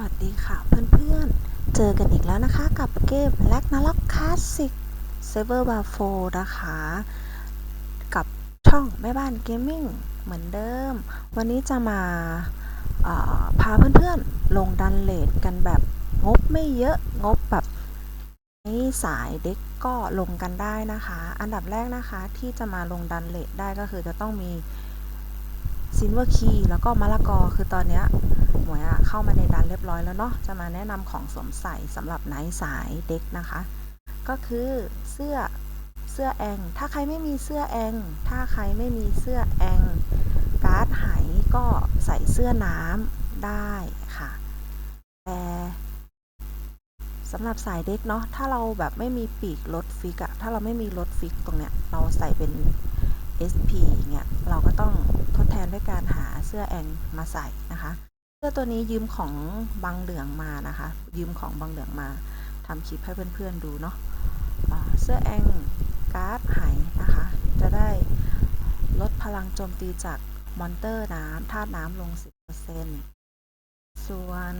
วัสดีค่ะเพื่อนๆ เจอกันอีกแล้วนะคะกับเกม l a g n a r o k Classic Server War 4นะคะ กับช่องแม่บ้านเกมมิ่งเหมือนเดิม วันนี้จะมาเอ่อพาเพื่อนๆ ลงดันเลดกันแบบงบไม่เยอะงบแบบนี่สายเด็กก็ลงกันได้นะคะ อันดับแรกนะคะที่จะมาลงดันเลดได้ก็คือจะต้องมีซินเวอร์คีแล้วก็มะละกอคือตอนเนี้ย หมวยอะเข้ามาในดันเรียบร้อยแล้วเนาะจะมาแนะนำของสวมใส่สำหรับไนท์สายเด็กนะคะ ก็คือเสื้อเสื้อแอง ถ้าใครไม่มีเสื้อแอง ถ้าใครไม่มีเสื้อแองการ์ดไหก็ใส่เสื้อน้ำได้ค่ะแต่สำหรับสายเด็กเนาะถ้าเราแบบไม่มีปีกรถฟิกอะถ้าเราไม่มีรถฟิกตรงเนี้ยเราใส่เป็น SP เงี้ยเราก็ต้องทดแทนด้วยการหาเสื้อแองมาใส่นะคะ สื้อตัวนี้ยืมของบางเหลืองมานะคะ ยืมของบางเหลืองมาทำคลิปให้เพื่อนๆดูเนาะเสื้อแองการ์ดไหนะคะ จะได้ลดพลังโจมตีจากมอนเตอร์น้ำธาตุน้ำลง 10%ส่วน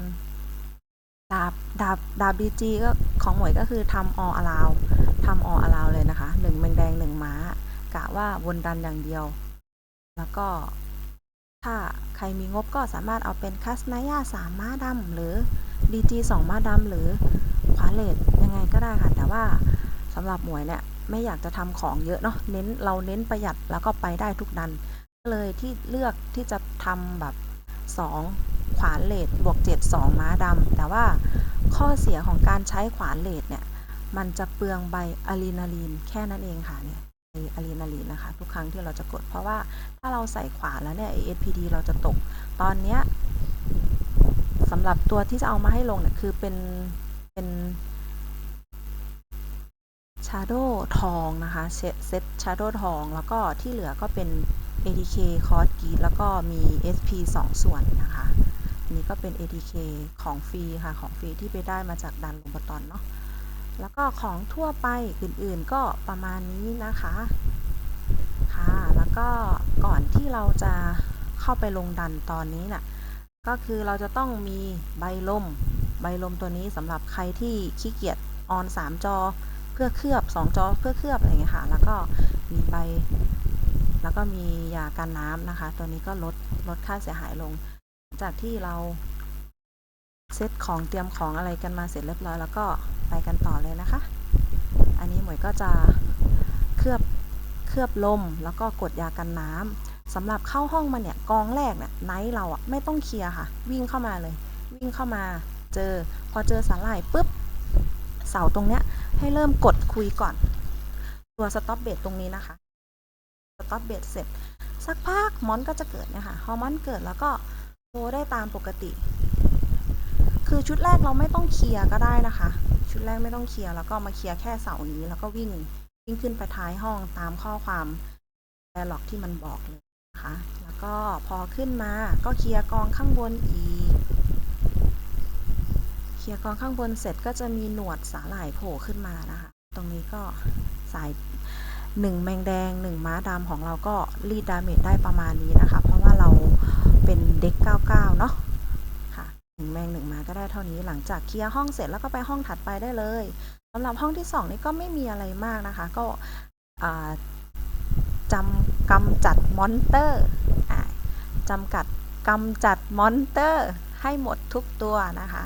ดาบดาบดาบบีจีก็ของหมวยก็คือทำออลาวทำออลาวเลยนะคะหนึ่งแมงแดงหนึ่งม้ากะว่าวนดันอย่างเดียว แล้วก็ ถ้าใครมีงบก็สามารถเอาเป็นคัสนายาสามม้าดำหรือ DG สองม้าดำหรือขวาเลดยังไงก็ได้ค่ะ แต่ว่าสำหรับหมวยเนี่ยไม่อยากจะทำของเยอะเนาะเน้นเราเน้นประหยัดแล้วก็ไปได้ทุกดัน เลยที่เลือกที่จะทำแบบ 2 ขวานเลดบวก7 2 ม้าดำแต่ว่าข้อเสียของการใช้ขวานเลดเนี่ย มันจะเปลืองใบอะลีนาลีนแค่นั้นเองค่ะเนี่ย อะลีนาลีนนะคะ ทุกครั้งที่เราจะกด เพราะว่าถ้าเราใส่ขวาแล้วเนี่ย ASPD เราจะตก ตอนเนี้ยสำหรับตัวที่จะเอามาให้ลงเนี่ยคือเป็นเป็น Shadow ทองนะคะเซตเซต Shadow ทอง แล้วก็ที่เหลือก็เป็น ADK คอร์สกีแล้วก็มี SP 2 ส่วนนะคะนนี้ก็เป็น ADK ของฟรีค่ะ ของฟรีที่ไปได้มาจากดันลงบตอนเนาะ แล้วก็ของทั่วไปอื่นๆก็ประมาณนี้นะคะค่ะแล้วก็ก่อนที่เราจะเข้าไปลงดันตอนนี้น่ะก็คือเราจะต้องมีใบลม ใบลมตัวนี้สำหรับใครที่ขี้เกียจออน 3 จอเพื่อเคลือบ 2 จอเพื่อเคลือบอะไรอย่างเงี้ยค่ะแล้วก็มีใบ แล้วก็มียากันน้ำนะคะ ตัวนี้ก็ลดลดค่าเสียหายลง จากที่เรา เซตของเตรียมของอะไรกันมาเสร็จเรียบร้อยแล้วก็ไปกันต่อเลยนะคะ อันนี้หมวยก็จะเคลือบเคลือบลมแล้วก็กดยากันน้ำสำหรับเข้าห้องมาเนี่ยกองแรกเนี่ยไนท์เราอะไม่ต้องเคลียร์ค่ะ วิ่งเข้ามาเลย วิ่งเข้ามาเจอพอเจอสาหร่ายปุ๊บเสาตรงเนี้ยให้เริ่มกดคุยก่อน ตัวสต็อปเบตตรงนี้นะคะสต็อปเบตเสร็จ สักพักมอนก็จะเกิดเนี่ยค่ะฮอร์มอนเกิดแล้วก็โตได้ตามปกติ คือชุดแรกเราไม่ต้องเคลียร์ก็ได้นะคะ ชุดแรกไม่ต้องเคลียร์แล้วก็มาเคลียร์แค่เสานี้ แล้วก็วิ่งวิ่งขึ้นไปท้ายห้องตามข้อความแอร์ล็อกที่มันบอกเลยนะคะ แล้วก็พอขึ้นมาก็เคลียร์กองข้างบนอีก เคลียร์กองข้างบนเสร็จก็จะมีหนวดสาหร่ายโผล่ขึ้นมานะคะ ตรงนี้ก็สายหนึ่งแมงแดงหนึ่งม้าดำของเราก็รีดดาเมจได้ประมาณนี้นะคะ เพราะว่าเราเป็นเด็ก 99 เนาะ แมงหนึ่งม้าก็ได้เท่านี้หลังจากเคลียร์ห้องเสร็จแล้วก็ไปห้องถัดไปได้เลยสำหรับห้องที่สองนี่ก็ไม่มีอะไรมากนะคะ ก็อ่าจำกำจัดมอนเตอร์อ่าจำกัดกำจัดมอนเตอร์ให้หมดทุกตัวนะคะ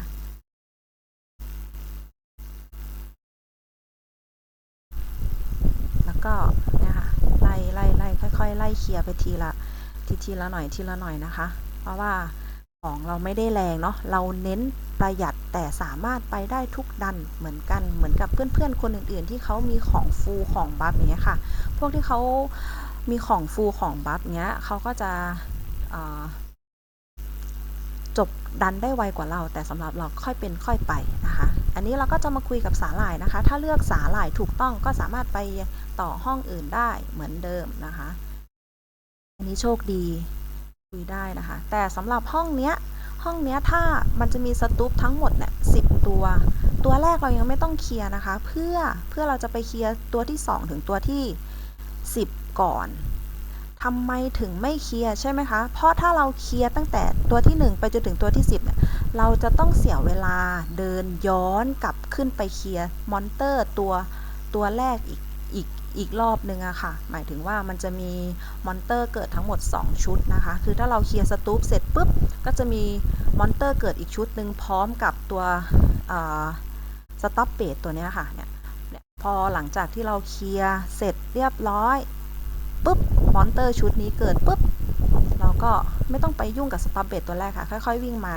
แล้วก็เนี่ยค่ะไล่ไล่ไล่ค่อยๆ ไล่เคลียร์ไปทีละทีทีละหน่อยทีละหน่อยนะคะ เพราะว่า ของเราไม่ได้แรงเนาะเราเน้นประหยัดแต่สามารถไปได้ทุกดันเหมือนกันเหมือนกับเพื่อนๆคนอื่นๆ ที่เขามีของฟูของบัฟอย่างเงี้ยค่ะ พวกที่เขามีของฟูของบัฟเงี้ยเขาก็จะจบดันได้ไวกว่าเรา แต่สำหรับเราค่อยเป็นค่อยไปนะคะ อันนี้เราก็จะมาคุยกับสาหร่ายนะคะ ถ้าเลือกสาหร่ายถูกต้องก็สามารถไปต่อห้องอื่นได้เหมือนเดิมนะคะ อันนี้โชคดี คุยได้นะคะ แต่สำหรับห้องเนี้ย ห้องเนี้ยถ้ามันจะมีสตูปทั้งหมดเนี่ยสิตัว ตัวแรกเรายังไม่ต้องเคลียร์นะคะ เพื่อเพื่อเราจะไปเคลียร์ตัวที่ 2 ถึงตัวที่ 10 ก่อนทำไมถึงไม่เคลียร์ใช่ไหมคะ เพราะถ้าเราเคลียร์ตั้งแต่ตัวที่ 1 ไปจนถึงตัวที่ 10เนี่ยเราจะต้องเสียเวลาเดินย้อนกลับขึ้นไปเคลียร์มอนเตอร์ตัวตัวแรกอีกอีก อีกรอบนึงอะค่ะ หมายถึงว่ามันจะมีมอนเตอร์เกิดทั้งหมด 2 ชุดนะคะ คือถ้าเราเคลียร์สตูปเสร็จปุ๊บ ก็จะมีมอนเตอร์เกิดอีกชุดหนึ่งพร้อมกับตัวสต็อปเบดตัวนี้ค่ะเนี่ยเนี่ยพอหลังจากที่เราเคลียร์เสร็จเรียบร้อยปุ๊บมอนเตอร์ชุดนี้เกิดปุ๊บเราก็ไม่ต้องไปยุ่งกับสต็อปเบดตัวแรกค่ะ ค่อย ๆ วิ่งมา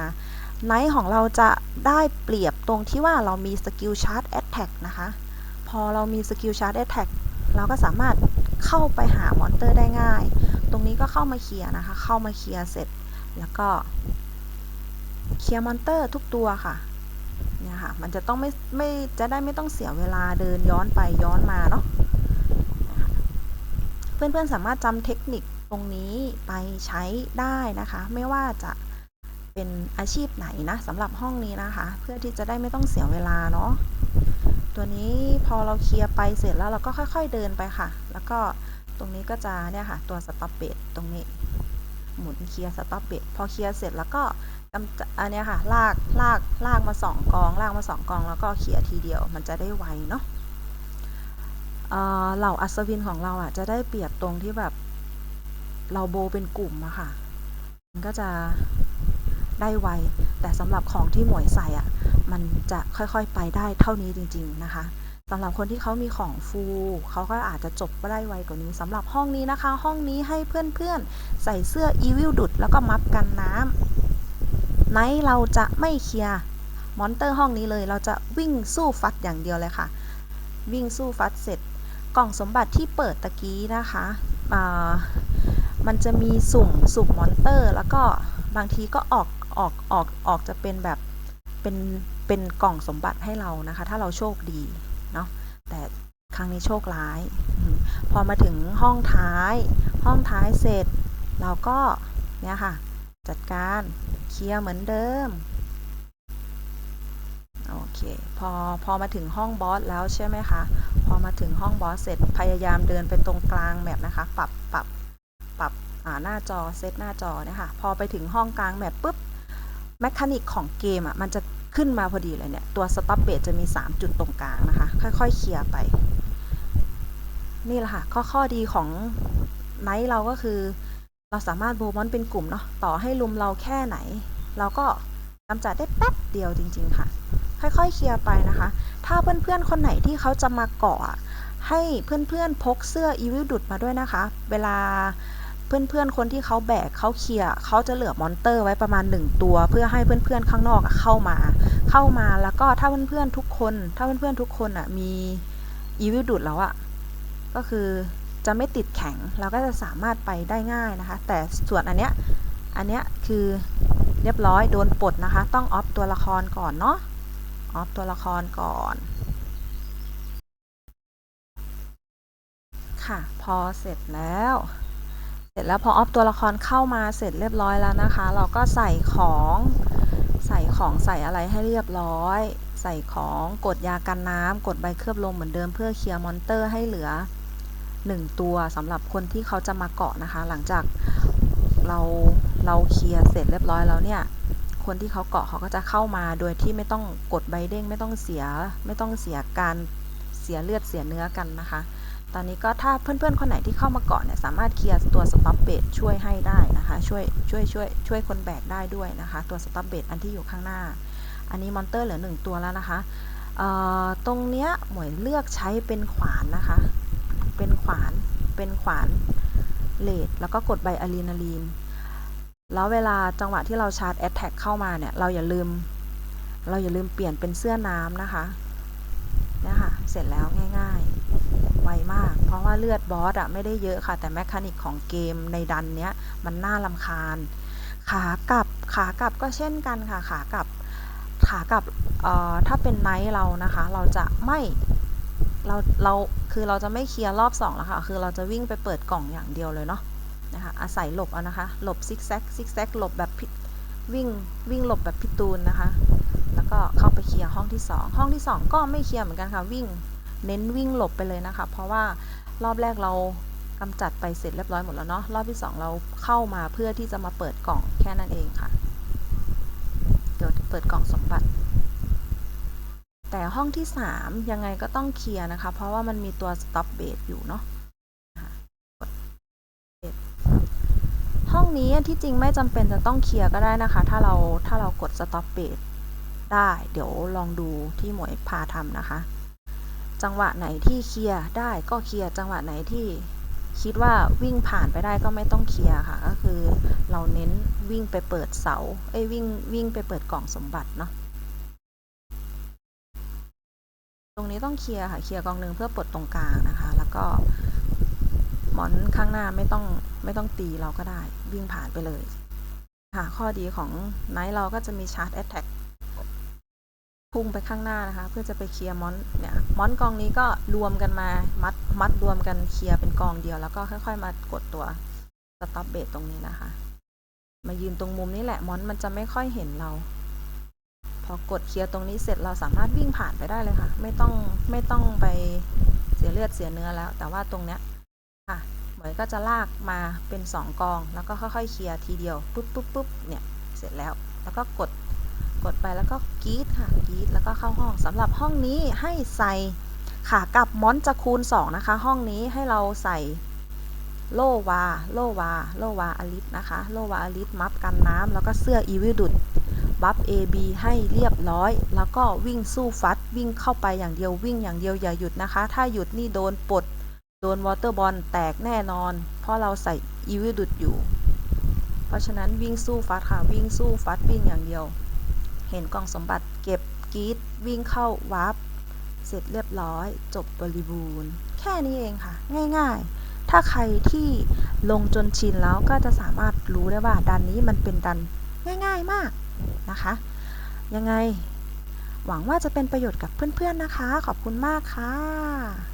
ไนท์ของเราจะได้เปรียบตรงที่ว่าเรามีสกิลชาร์จแอตแทกนะคะ พอเรามีสกิลชาร์จแอตแทก เราก็สามารถเข้าไปหามอนเตอร์ได้ง่าย ตรงนี้ก็เข้ามาเคลียร์นะคะ เข้ามาเคลียร์เสร็จ แล้วก็เคลียร์มอนเตอร์ทุกตัวค่ะ เนี่ยค่ะ มันจะต้องไม่ไม่จะได้ไม่ต้องเสียเวลาเดินย้อนไปย้อนมาเนาะ เพื่อนๆสามารถจำเทคนิคตรงนี้ไปใช้ได้นะคะ ไม่ว่าจะเป็นอาชีพไหนนะสำหรับห้องนี้นะคะ เพื่อที่จะได้ไม่ต้องเสียเวลาเนาะ ตัวนี้พอเราเคลียร์ไปเสร็จแล้วเราก็ค่อย ๆเดินไปค่ะ แล้วก็ตรงนี้ก็จะเนี่ยค่ะ ตัวสต็อปเบดตรงนี้ หมุนเคลียร์สต็อปเบดพอเคลียร์เสร็จแล้วก็กำจัดอันนี้ค่ะ ลากลากลากมาสองกอง ลากมาสองกอง แล้วก็เคลียร์ทีเดียว มันจะได้ไวเนาะเหล่าอัศวินของเราอะจะได้เปรียบตรงที่แบบเราโบเป็นกลุ่มอะค่ะ มันก็จะได้ไว แต่สำหรับของที่หมวยใส่อะ มันจะค่อยๆไปได้เท่านี้จริง ๆ นะคะสำหรับคนที่เขามีของฟูเขาก็อาจจะจบได้ไวกว่านี้สำหรับห้องนี้นะคะ ห้องนี้ให้เพื่อนๆ ใส่เสื้ออีวิลดุดแล้วก็มัฟกันน้ำไนท์เราจะไม่เคลียร์มอนเตอร์ห้องนี้เลย เราจะวิ่งสู้ฟัดอย่างเดียวเลยค่ะ วิ่งสู้ฟัดเสร็จ กล่องสมบัติที่เปิดตะกี้นะคะมันจะมีสุ่มสุ่มมอนเตอร์ แล้วก็บางทีก็ออกออกออกออกจะเป็นแบบเป็น เป็นกล่องสมบัติให้เรานะคะ ถ้าเราโชคดีเนาะแต่ครั้งนี้โชคร้าย พอมาถึงห้องท้าย ห้องท้ายเสร็จ เราก็เนี่ยค่ะ จัดการเคลียร์เหมือนเดิมโอเคพอพอมาถึงห้องบอสแล้วใช่ไหมคะ พอมาถึงห้องบอสเสร็จพยายามเดินไปตรงกลางแบบนะคะ ปรับปรับปรับหน้าจอเซตหน้าจอเนี่ยค่ะ พอไปถึงห้องกลางแบบปุ๊บแมคานิกของเกมอะมันจะ ขึ้นมาพอดีเลยเนี่ย ตัวสต็อปเบสจะมี 3 จุดตรงกลางนะคะ ค่อยๆ เคลียร์ไป นี่แหละค่ะข้อข้อดีของไนท์เราก็คือ เราสามารถโบมอนเป็นกลุ่มเนาะต่อให้ลุมเราแค่ไหน เราก็กำจัดได้แป๊บเดียวจริง ๆ ค่ะ ค่อยๆ เคลียร์ไปนะคะ ถ้าเพื่อนๆ คนไหนที่เขาจะมาเกาะให้เพื่อนๆพกเสื้ออีวิลดุดมาด้วยนะคะ เวลา เพื่อนๆ คนที่เขาแบกเขาเคลียร์เขาจะเหลือมอนเตอร์ไว้ประมาณ 1 ตัว เพื่อให้เพื่อนๆ ข้างนอกเข้ามา เข้ามาแล้วก็ถ้าเพื่อนๆทุกคน ถ้าเพื่อนๆทุกคนอะมีอีวิลดุดแล้วอะก็คือจะไม่ติดแข็งเราก็จะสามารถไปได้ง่ายนะคะ แต่ส่วนอันเนี้ยอันเนี้ยคือเรียบร้อยโดนปลดนะคะ ต้องออฟตัวละครก่อนเนาะออฟตัวละครก่อนค่ะ พอเสร็จแล้ว เสร็จแล้วพอออฟตัวละครเข้ามาเสร็จเรียบร้อยแล้วนะคะ เราก็ใส่ของใส่ของใส่อะไรให้เรียบร้อย ใส่ของกดยากันน้ำกดใบเคลือบลมเหมือนเดิมเพื่อเคลียร์มอนเตอร์ให้เหลือ 1 ตัวสำหรับคนที่เขาจะมาเกาะนะคะ หลังจากเราเราเคลียร์เสร็จเรียบร้อยแล้วเนี่ยคนที่เขาเกาะเขาก็จะเข้ามาโดยที่ไม่ต้องกดใบเด้งไม่ต้องเสียไม่ต้องเสียการเสียเลือดเสียเนื้อกันนะคะ ตอนนี้ก็ถ้าเพื่อนๆ คนไหนที่เข้ามาเกาะเนี่ยสามารถเคลียร์ตัวสต็อปเบดช่วยให้ได้นะคะช่วยช่วยช่วยช่วยคนแบกได้ด้วยนะคะ ตัวสต็อปเบดอันที่อยู่ข้างหน้า อันนี้มอนเตอร์เหลือหนึ่งตัวแล้วนะคะตรงเนี้ยหมวยเลือกใช้เป็นขวานนะคะ เป็นขวานเป็นขวานเลดแล้วก็กดใบอะลีนาลีน แล้วเวลาจังหวะที่เราชาร์จแอตแทกเข้ามาเนี่ยเราอย่าลืม เราอย่าลืมเปลี่ยนเป็นเสื้อน้ำนะคะเนี่ยค่ะเสร็จแล้วง่าย ๆ วมาก เพราะว่าเลือดบอสอะไม่ได้เยอะค่ะ แต่แมคานิกของเกมในดันเนี้ยมันน่าลำคาญ ขากลับขากลับก็เช่นกันค่ะ ขากลับขากลับเอ่อถ้าเป็นไนท์เรานะคะ เราจะไม่เราเราคือเราจะไม่เคลียร์รอบ2แล้วค่ะ คือเราจะวิ่งไปเปิดกล่องอย่างเดียวเลยเนาะนะคะอาศัยหลบเอานะคะ หลบซิกแซกซิกแซกหลบแบบวิ่งวิ่งหลบแบบพิตูนนะคะ แล้วก็เข้าไปเคลียร์ห้องที่ 2 ห้องที่ 2 ก็ไม่เคลียร์เหมือนกันค่ะ วิ่ง เน้นวิ่งหลบไปเลยนะคะ เพราะว่ารอบแรกเรากำจัดไปเสร็จเรียบร้อยหมดแล้วเนาะรอบที่ 2 เราเข้ามาเพื่อที่จะมาเปิดกล่องแค่นั้นเองค่ะเดี๋ยวเปิดกล่องสมบัติ แต่ห้องที่ 3 ยังไงก็ต้องเคลียร์นะคะ เพราะว่ามันมีตัว stop base อยู่เนาะห้องนี้ที่จริงไม่จำเป็นจะต้องเคลียร์ก็ได้นะคะ ถ้าเราถ้าเรากด stop base ได้ เดี๋ยวลองดูที่หมวยพาทำนะคะ จังหวะไหนที่เคลียร์ได้ก็เคลียร์จังหวะไหนที่คิดว่าวิ่งผ่านไปได้ก็ไม่ต้องเคลียร์ค่ะ ก็คือเราเน้นวิ่งไปเปิดเสา เอ้ยวิ่งวิ่งไปเปิดกล่องสมบัติเนาะ ตรงนี้ต้องเคลียร์ค่ะเคลียร์กองหนึ่งเพื่อปลดตรงกลางนะคะ แล้วก็หมอนข้างหน้าไม่ต้องไม่ต้องตีเราก็ได้วิ่งผ่านไปเลย ค่ะ ข้อดีของไนท์เราก็จะมีชาร์จแอตแทก พุ่งไปข้างหน้านะคะ เพื่อจะไปเคลียร์มอนเนี่ยมอนกองนี้ก็รวมกันมามัดมัดรวมกันเคลียร์เป็นกองเดียว แล้วก็ค่อย ๆ มากดตัวสต็อปเบสตรงนี้นะคะ มายืนตรงมุมนี้แหละมอนมันจะไม่ค่อยเห็นเรา พอกดเคลียร์ตรงนี้เสร็จเราสามารถวิ่งผ่านไปได้เลยค่ะ ไม่ต้องไม่ต้องไปเสียเลือดเสียเนื้อแล้ว แต่ว่าตรงเนี้ยค่ะเหมยก็จะลากมาเป็นสองกอง แล้วก็ค่อยๆเคลียร์ทีเดียวปุ๊บปุ๊บปุ๊บเนี่ยเสร็จแล้ว แล้วก็กด กดไปแล้วก็กรีดค่ะกรีดแล้วก็เข้าห้องสำหรับห้องนี้ให้ใส่ค่ะกับมอนจะคูณ 2 นะคะ ห้องนี้ให้เราใส่โลวา โลวา โลวาอลิสนะคะ โลวาอลิสมัฟกันน้ำแล้วก็เสื้ออีวิลดุดบัฟ AB ให้เรียบร้อย แล้วก็วิ่งสู้ฟัด วิ่งเข้าไปอย่างเดียววิ่งอย่างเดียวอย่าหยุดนะคะ ถ้าหยุดนี่โดนปลดโดนวอเตอร์บอลแตกแน่นอน เพราะเราใส่อีวิลดุดอยู่ เพราะฉะนั้นวิ่งสู้ฟัดค่ะ วิ่งสู้ฟัดวิ่งอย่างเดียว เห็นกล่องสมบัติเก็บกีดวิ่งเข้าวาร์ปเสร็จเรียบร้อย จบบริบูรณ์ แค่นี้เองค่ะ ง่ายๆ ถ้าใครที่ลงจนชินแล้วก็จะสามารถรู้ได้ว่าดันนี้มันเป็นดันง่ายๆมากนะคะ ยังไง หวังว่าจะเป็นประโยชน์กับเพื่อนๆนะคะ ขอบคุณมากค่ะ